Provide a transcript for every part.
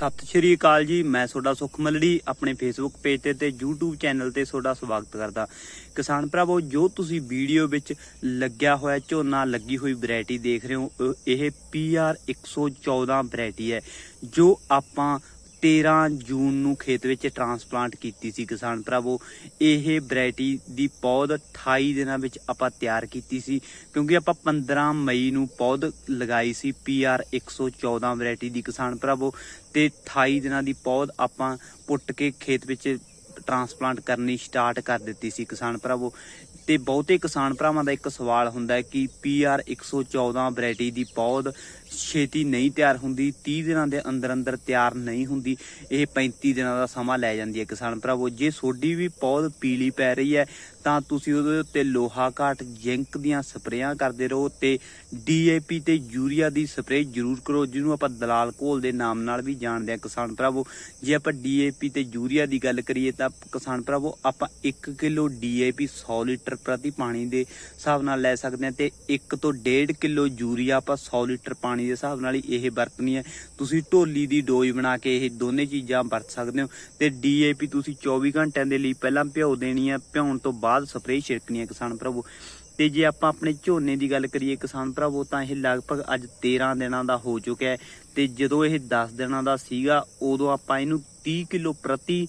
ਸਤਿ ਸ਼੍ਰੀ ਅਕਾਲ ਜੀ ਮੈਂ ਤੁਹਾਡਾ ਸੁਖ ਮਲੜੀ ਆਪਣੇ ਫੇਸਬੁੱਕ ਪੇਜ ਤੇ ਤੇ YouTube ਚੈਨਲ ਤੇ ਤੁਹਾਡਾ ਸਵਾਗਤ ਕਰਦਾ। ਕਿਸਾਨ ਭਰਾਵੋ ਜੋ ਤੁਸੀਂ ਵੀਡੀਓ ਵਿੱਚ ਲੱਗਿਆ ਹੋਇਆ ਝੋਨਾ ਲੱਗੀ ਹੋਈ ਵੈਰਾਈਟੀ ਦੇਖ ਰਹੇ ਹੋ ਅ, ਇਹ PR 114 ਵੈਰਾਈਟੀ ਹੈ ਜੋ ਆਪਾਂ 13 ਜੂਨ ਨੂੰ ਖੇਤ ਵਿੱਚ ਟਰਾਂਸਪਲਾਂਟ ਕੀਤੀ ਸੀ ਕਿਸਾਨ ਭਰਾਵੋ। ਇਹ ਵੈਰਾਈਟੀ ਦੀ ਪੌਦ 28 ਦਿਨਾਂ ਵਿੱਚ ਆਪਾਂ ਤਿਆਰ ਕੀਤੀ ਸੀ, ਕਿਉਂਕਿ ਆਪਾਂ 15 ਮਈ ਨੂੰ ਪੌਦ ਲਗਾਈ ਸੀ PR 114 ਵੈਰਾਈਟੀ ਦੀ ਕਿਸਾਨ ਭਰਾਵੋ। ਤੇ 28 ਦਿਨਾਂ ਦੀ ਪੌਦ ਆਪਾਂ ਪੁੱਟ ਕੇ ਖੇਤ ਵਿੱਚ ਟਰਾਂਸਪਲਾਂਟ ਕਰਨੀ ਸਟਾਰਟ ਕਰ ਦਿੱਤੀ ਸੀ ਕਿਸਾਨ ਭਰਾਵੋ। ਤੇ ਬਹੁਤੇ ਕਿਸਾਨ ਭਰਾਵਾਂ ਦਾ ਇੱਕ ਸਵਾਲ ਹੁੰਦਾ ਹੈ ਕਿ PR 114 ਵੈਰਾਈਟੀ ਦੀ ਪੌਦ ਛੇਤੀ ਨਹੀਂ ਤਿਆਰ ਹੁੰਦੀ 30 ਦਿਨਾਂ ਦੇ ਅੰਦਰ ਅੰਦਰ ਤਿਆਰ ਨਹੀਂ ਹੁੰਦੀ, ਇਹ 35 ਦਿਨਾਂ ਦਾ ਸਮਾਂ ਲੈ ਜਾਂਦੀ ਹੈ ਕਿਸਾਨ ਭਰਾਵੋ। ਜੇ ਸੋਡੀ ਵੀ ਪੌਦ ਪੀਲੀ ਪੈ ਰਹੀ ਹੈ, ਤਾਂ ਤੁਸੀਂ ਉਹਦੇ ਉੱਤੇ ਲੋਹਾ ਘਾਟ, ਜ਼ਿੰਕ ਦੀਆਂ ਸਪਰੇਆਂ ਕਰਦੇ ਰਹੋ ਤੇ DAP ਤੇ ਯੂਰੀਆ ਦੀ ਸਪਰੇਅ ਜ਼ਰੂਰ ਕਰੋ, ਜਿਹਨੂੰ ਆਪਾਂ ਦਲਾਲ ਘੋਲ ਦੇ ਨਾਮ ਨਾਲ ਵੀ ਜਾਣਦੇ ਹਾਂ ਕਿਸਾਨ ਭਰਾਵੋ। ਜੇ ਆਪਾਂ DAP ਤੇ ਯੂਰੀਆ ਦੀ ਗੱਲ ਕਰੀਏ ਤਾਂ ਕਿਸਾਨ ਭਰਾਵੋ, ਆਪਾਂ 1 ਕਿਲੋ DAP 100 ਲੀਟਰ ਪ੍ਰਤੀ ਪਾਣੀ ਦੇ ਹਿਸਾਬ ਨਾਲ ਲੈ ਸਕਦੇ ਹਾਂ ਤੇ 1 ਤੋਂ 1.5 ਕਿਲੋ ਯੂਰੀਆ ਆਪਾਂ 100 ਲੀਟਰ ਪਾਣੀ ਦੇ ਹਿਸਾਬ ਨਾਲ ਹੀ ਇਹ ਵਰਤਣੀ ਹੈ। ਤੁਸੀਂ ਢੋਲੀ ਦੀ ਡੋਜ਼ ਬਣਾ ਕੇ ਇਹ ਦੋਨੇ ਚੀਜ਼ਾਂ ਵਰਤ ਸਕਦੇ ਹੋ। ਤੇ DAP ਤੁਸੀਂ 24 ਘੰਟਿਆਂ ਦੇ ਲਈ ਪਹਿਲਾਂ ਭਿਓ ਦੇਣੀ ਹੈ। ਭਿਉਣ ਤੋਂ ਬਾਅਦ ਸਪਰੇਅ ਛਿੜਕਣੀ ਹੈ ਕਿਸਾਨ ਭਰਾਵੋ ਤੇ ਜੇ ਆਪਾਂ ਆਪਣੇ ਝੋਨੇ ਦੀ ਗੱਲ ਕਰੀਏ ਕਿਸਾਨ ਭਰਾਵੋ ਤਾਂ ਇਹ ਲਗਭਗ ਅੱਜ 13 ਦਿਨਾਂ ਦਾ ਹੋ ਚੁੱਕਿਆ ਹੈ। ਤੇ ਜਦੋਂ ਇਹ 10 ਦਿਨਾਂ ਦਾ ਸੀਗਾ, ਉਦੋਂ ਆਪਾਂ ਇਹਨੂੰ 30 ਕਿਲੋ ਪ੍ਰਤੀ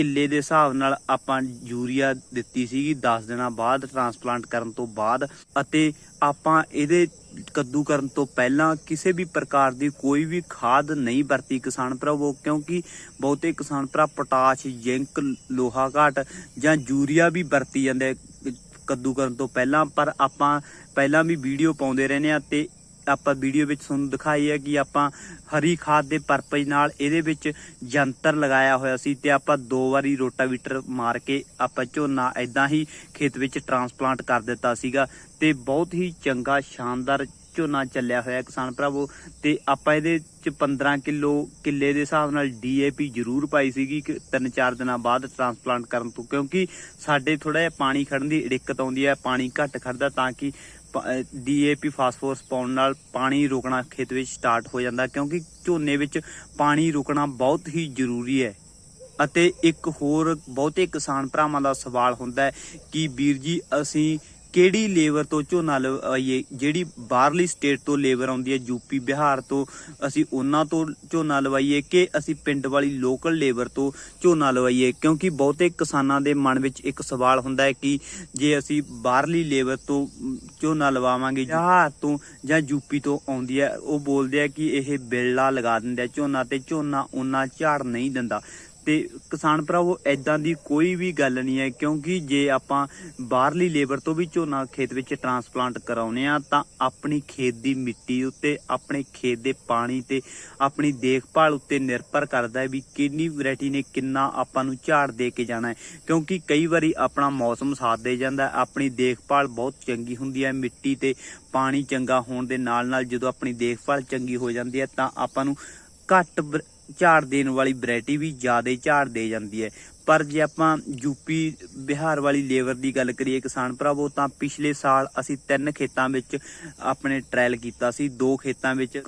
ਕਿੱਲੇ ਦੇ ਹਿਸਾਬ ਨਾਲ ਆਪਾਂ ਯੂਰੀਆ ਦਿੱਤੀ ਸੀਗੀ 10 ਦਿਨਾਂ ਬਾਅਦ ਟਰਾਂਸਪਲਾਂਟ ਕਰਨ ਤੋਂ ਬਾਅਦ ਅਤੇ ਆਪਾਂ ਇਹਦੇ ਕੱਦੂ ਕਰਨ ਤੋਂ ਪਹਿਲਾਂ ਕਿਸੇ ਵੀ ਪ੍ਰਕਾਰ ਦੀ ਕੋਈ ਵੀ ਖਾਦ ਨਹੀਂ ਵਰਤੀ ਕਿਸਾਨ ਭਰਾਵੋ ਕਿਉਂਕਿ ਬਹੁਤੇ ਕਿਸਾਨ ਭਰਾ ਪੋਟਾਸ਼, ਜ਼ਿੰਕ, ਲੋਹਾ ਘਾਟ ਜਾਂ ਯੂਰੀਆ ਵੀ ਵਰਤੀ ਜਾਂਦੇ ਕੱਦੂ ਕਰਨ ਤੋਂ ਪਹਿਲਾਂ, ਪਰ ਆਪਾਂ ਪਹਿਲਾਂ ਵੀ ਵੀਡੀਓ ਪਾਉਂਦੇ ਰਹਿੰਦੇ ਆ ਤੇ ਆਪਾਂ ਵੀਡੀਓ ਵਿੱਚ ਤੁਹਾਨੂੰ ਦਿਖਾਈ ਹੈ ਕਿ ਆਪਾਂ ਹਰੀ ਖਾਦ ਦੇ ਪਰਪਸ ਨਾਲ ਇਹਦੇ ਵਿੱਚ ਜੰਤਰ ਲਗਾਇਆ ਹੋਇਆ ਸੀ ਤੇ ਆਪਾਂ ਦੋ ਵਾਰੀ ਰੋਟਾਵੀਟਰ ਮਾਰ ਕੇ ਆਪਾਂ ਝੋਨਾ ਐਦਾਂ ਹੀ ਖੇਤ ਵਿੱਚ ਟਰਾਂਸਪਲਾਂਟ ਕਰ ਦਿੱਤਾ ਸੀਗਾ ਤੇ ਬਹੁਤ ਹੀ ਚੰਗਾ, ਸ਼ਾਨਦਾਰ ਝੋਨਾ ਚੱਲਿਆ ਹੋਇਆ ਕਿਸਾਨ ਭਰਾਵੋ ਤੇ ਆਪਾਂ ਇਹਦੇ ਚ 15 ਕਿਲੋ ਕਿੱਲੇ ਦੇ ਹਿਸਾਬ ਨਾਲ ਡੀਏਪੀ ਜ਼ਰੂਰ ਪਾਈ ਸੀਗੀ ਕਿ ਤਿੰਨ ਚਾਰ ਦਿਨਾਂ ਬਾਅਦ ਟਰਾਂਸਪਲਾਂਟ ਕਰਨ ਤੋਂ ਕਿਉਂਕਿ ਸਾਡੇ ਥੋੜਾ ਜਿਹਾ ਪਾਣੀ ਖੜਨ ਦੀ ਦਿੱਕਤ ਆਉਂਦੀ ਹੈ, ਪਾਣੀ ਘੱਟ ਖੜਦਾ ਤਾਂ ਕਿ ਡੀਏਪੀ ਫਾਸਫੋਰਸ ਪਾਉਣ ਨਾਲ ਪਾਣੀ ਰੁਕਣਾ ਖੇਤ ਵਿੱਚ ਸਟਾਰਟ ਹੋ ਜਾਂਦਾ ਕਿਉਂਕਿ ਝੋਨੇ ਵਿੱਚ ਪਾਣੀ ਰੁਕਣਾ ਬਹੁਤ ਹੀ ਜ਼ਰੂਰੀ ਹੈ। ਅਤੇ ਇੱਕ ਹੋਰ ਬਹੁਤੇ ਕਿਸਾਨ ਭਰਾਵਾਂ ਦਾ ਸਵਾਲ ਹੁੰਦਾ ਹੈ ਕਿ ਵੀਰ ਜੀ, ਅਸੀਂ ਕਿਹੜੀ ਲੇਬਰ ਤੋਂ ਝੋਨਾ ਲਵਾਈਏ ਜਿਹੜੀ ਬਾਹਰਲੀ ਸਟੇਟ ਤੋਂ ਲੇਬਰ ਆਉਂਦੀ ਹੈ ਯੂਪੀ ਬਿਹਾਰ ਤੋਂ ਅਸੀਂ ਉਹਨਾਂ ਤੋਂ ਝੋਨਾ ਲਵਾਈਏ ਕਿ ਅਸੀਂ ਪਿੰਡ ਵਾਲੀ ਲੋਕਲ ਲੇਬਰ ਤੋਂ ਝੋਨਾ ਲਵਾਈਏ? ਕਿਉਂਕਿ ਬਹੁਤੇ ਕਿਸਾਨਾਂ ਦੇ ਮਨ ਵਿੱਚ ਇੱਕ ਸਵਾਲ ਹੁੰਦਾ ਹੈ ਕਿ ਜੇ ਅਸੀਂ ਬਾਹਰਲੀ ਲੇਬਰ ਤੋਂ ਝੋਨਾ ਲਵਾਵਾਂਗੇ, ਬਿਹਾਰ ਤੋਂ ਜਾਂ ਯੂਪੀ ਤੋਂ ਆਉਂਦੀ ਹੈ, ਉਹ ਬੋਲਦੇ ਆ ਕਿ ਇਹ ਬਿੱਲਾ ਲਗਾ ਦਿੰਦੇ ਆ ਝੋਨਾ ਤੇ ਝੋਨਾ ਉਹਨਾਂ ਝਾੜ ਨਹੀਂ ਦਿੰਦਾ। ਤੇ ਕਿਸਾਨ ਭਰਾਵੋ ਐਦਾਂ ਦੀ ਕੋਈ ਵੀ ਗੱਲ ਨਹੀਂ ਹੈ, ਕਿਉਂਕਿ ਜੇ ਆਪਾਂ ਬਾਹਰਲੀ ਲੇਬਰ ਤੋਂ ਵੀ ਝੋਨਾ ਖੇਤ ਵਿੱਚ ਟਰਾਂਸਪਲਾਂਟ ਕਰਾਉਨੇ ਆ ਤਾਂ ਆਪਣੀ ਖੇਤ ਦੀ ਮਿੱਟੀ ਉੱਤੇ, ਆਪਣੇ ਖੇਤ ਦੇ ਪਾਣੀ ਤੇ ਆਪਣੀ ਦੇਖਭਾਲ ਉੱਤੇ ਨਿਰਭਰ ਕਰਦਾ ਹੈ ਵੀ ਕਿੰਨੀ ਵੈਰਾਈਟੀ ਨੇ, ਕਿੰਨਾ ਆਪਾਂ ਨੂੰ ਝਾੜ ਦੇ ਕੇ ਜਾਣਾ ਹੈ। ਕਿਉਂਕਿ ਕਈ ਵਾਰੀ ਆਪਣਾ ਮੌਸਮ ਸਾਥ ਦੇ ਜਾਂਦਾ ਆਪਣੀ ਦੇਖਭਾਲ ਬਹੁਤ ਚੰਗੀ ਹੁੰਦੀ ਹੈ, ਮਿੱਟੀ ਤੇ ਪਾਣੀ ਚੰਗਾ ਹੋਣ ਦੇ ਨਾਲ ਨਾਲ ਜਦੋਂ ਆਪਣੀ ਦੇਖਭਾਲ ਚੰਗੀ ਹੋ ਜਾਂਦੀ ਹੈ, ਤਾਂ ਆਪਾਂ ਨੂੰ ਘੱਟ ਵਰ- ਝਾੜ ਦੇਣ ਵਾਲੀ ਵੈਰਾਈਟੀ ਵੀ ਜ਼ਿਆਦਾ ਝਾੜ ਦੇ ਜਾਂਦੀ ਹੈ। ਪਰ ਜੇ ਆਪਾਂ ਯੂਪੀ ਬਿਹਾਰ ਵਾਲੀ ਲੇਬਰ ਦੀ ਗੱਲ ਕਰੀਏ ਕਿਸਾਨ ਭਰਾਵੋ, ਤਾਂ ਪਿਛਲੇ ਸਾਲ ਅਸੀਂ ਤਿੰਨ ਖੇਤਾਂ ਵਿੱਚ ਆਪਣੇ ਟ੍ਰਾਇਲ ਕੀਤਾ ਸੀ। ਦੋ ਖੇਤਾਂ ਵਿੱਚ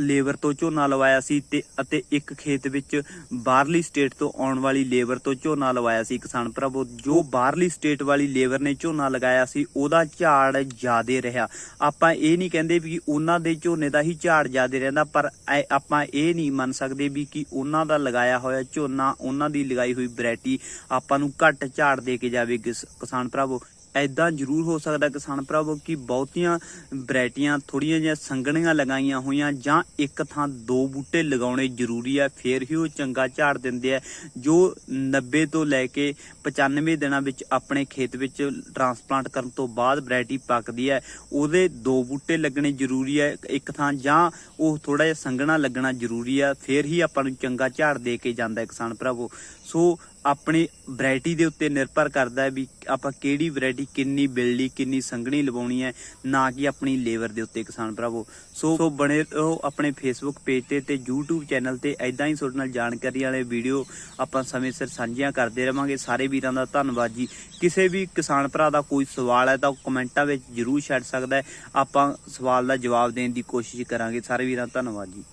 ਲੇਬਰ ਤੋਂ ਝੋਨਾ ਲਵਾਇਆ ਸੀ ਤੇ ਅਤੇ ਇੱਕ ਖੇਤ ਵਿੱਚ ਬਾਹਰਲੀ ਸਟੇਟ ਤੋਂ ਆਉਣ ਵਾਲੀ ਲੇਬਰ ਤੋਂ ਝੋਨਾ ਲਵਾਇਆ ਸੀ ਕਿਸਾਨ ਭਰਾਵੋ, ਜੋ ਬਾਹਰਲੀ ਸਟੇਟ ਵਾਲੀ ਲੇਬਰ ਨੇ ਝੋਨਾ ਲਗਾਇਆ ਸੀ, ਉਹਦਾ ਝਾੜ ਜ਼ਿਆਦੇ ਰਿਹਾ। ਆਪਾਂ ਇਹ ਨਹੀਂ ਕਹਿੰਦੇ ਵੀ ਉਹਨਾਂ ਦੇ ਝੋਨੇ ਦਾ ਹੀ ਝਾੜ ਜ਼ਿਆਦੇ ਰਹਿੰਦਾ, ਪਰ ਆਪਾਂ ਇਹ ਨਹੀਂ ਮੰਨ ਸਕਦੇ ਵੀ ਕਿ ਉਹਨਾਂ ਦਾ ਲਗਾਇਆ ਹੋਇਆ ਝੋਨਾ, ਉਹਨਾਂ ਦੀ ਲਗਾਈ ਹੋਈ ਵੈਰਾਈਟੀ ਆਪਾਂ ਨੂੰ ਘੱਟ ਝਾੜ ਦੇ ਕੇ ਜਾਵੇ ਕਿਸਾਨ ਭਰਾਵੋ। ਐਦਾਂ ਜ਼ਰੂਰ ਹੋ ਸਕਦਾ ਕਿਸਾਨ ਭਰਾਵੋ ਕਿ ਬਹੁਤੀਆਂ ਵੈਰਾਈਟੀਆਂ ਥੋੜੀਆਂ ਜਿਹੀਆਂ ਸੰਘਣੀਆਂ ਲਗਾਈਆਂ ਹੋਈਆਂ ਜਾਂ ਇੱਕ ਥਾਂ ਦੋ ਬੂਟੇ ਲਗਾਉਣੇ ਜ਼ਰੂਰੀ ਹੈ ਫੇਰ ਹੀ ਉਹ ਚੰਗਾ ਝਾੜ ਦਿੰਦੇ ਆ, ਜੋ 90 ਤੋਂ ਲੈ ਕੇ 95 ਦਿਨਾਂ ਵਿੱਚ ਆਪਣੇ ਖੇਤ ਵਿੱਚ ਟਰਾਂਸਪਲਾਂਟ ਕਰਨ ਤੋਂ ਬਾਅਦ ਵੈਰਾਈਟੀ ਪੱਕਦੀ ਹੈ ਉਹਦੇ ਦੋ ਬੂਟੇ ਲੱਗਣੇ ਜ਼ਰੂਰੀ ਹੈ ਇੱਕ ਥਾਂ ਜਾਂ ਉਹ ਥੋੜਾ ਜਿਹਾ ਸੰਘਣਾ ਲੱਗਣਾ ਜ਼ਰੂਰੀ ਹੈ ਫੇਰ ਹੀ ਆਪਾਂ ਨੂੰ ਚੰਗਾ ਝਾੜ ਦੇ ਕੇ ਜਾਂਦਾ ਹੈ ਕਿਸਾਨ ਭਰਾਵੋ। ਸੋ ਆਪਣੀ ਵੈਰਾਈਟੀ ਦੇ ਉੱਤੇ ਨਿਰਭਰ ਕਰਦਾ ਹੈ ਵੀ ਆਪਾਂ ਕਿਹੜੀ ਵੈਰਾਈਟੀ ਕਿੰਨੀ ਬਿਲਡੀ ਕਿੰਨੀ ਸੰਘਣੀ ਲਵਾਉਣੀ ਹੈ, ਨਾ ਕਿ ਆਪਣੀ ਲੇਬਰ ਦੇ ਉੱਤੇ ਕਿਸਾਨ ਭਰਾਵੋ। ਸੋ ਸੋ ਬਣੇ ਰਹੋ ਆਪਣੇ ਫੇਸਬੁੱਕ ਪੇਜ ਤੇ ਤੇ YouTube ਚੈਨਲ ਤੇ। ਐਦਾਂ ਹੀ ਤੁਹਾਡੇ ਨਾਲ ਜਾਣਕਾਰੀ ਵਾਲੇ ਵੀਡੀਓ ਆਪਾਂ ਸਮੇਂ ਸਿਰ ਸਾਂਝੀਆਂ ਕਰਦੇ ਰਵਾਂਗੇ। ਸਾਰੇ ਵੀਰਾਂ ਦਾ ਧੰਨਵਾਦ ਜੀ। ਕਿਸੇ ਵੀ ਕਿਸਾਨ ਭਰਾ ਦਾ ਕੋਈ ਸਵਾਲ ਹੈ ਤਾਂ ਉਹ ਕਮੈਂਟਾਂ ਵਿੱਚ ਜਰੂਰ ਛੱਡ ਸਕਦਾ ਹੈ। ਆਪਾਂ ਸਵਾਲ ਦਾ ਜਵਾਬ ਦੇਣ ਦੀ ਕੋਸ਼ਿਸ਼ ਕਰਾਂਗੇ। ਸਾਰੇ ਵੀਰਾਂ ਦਾ ਧੰਨਵਾਦ ਜੀ।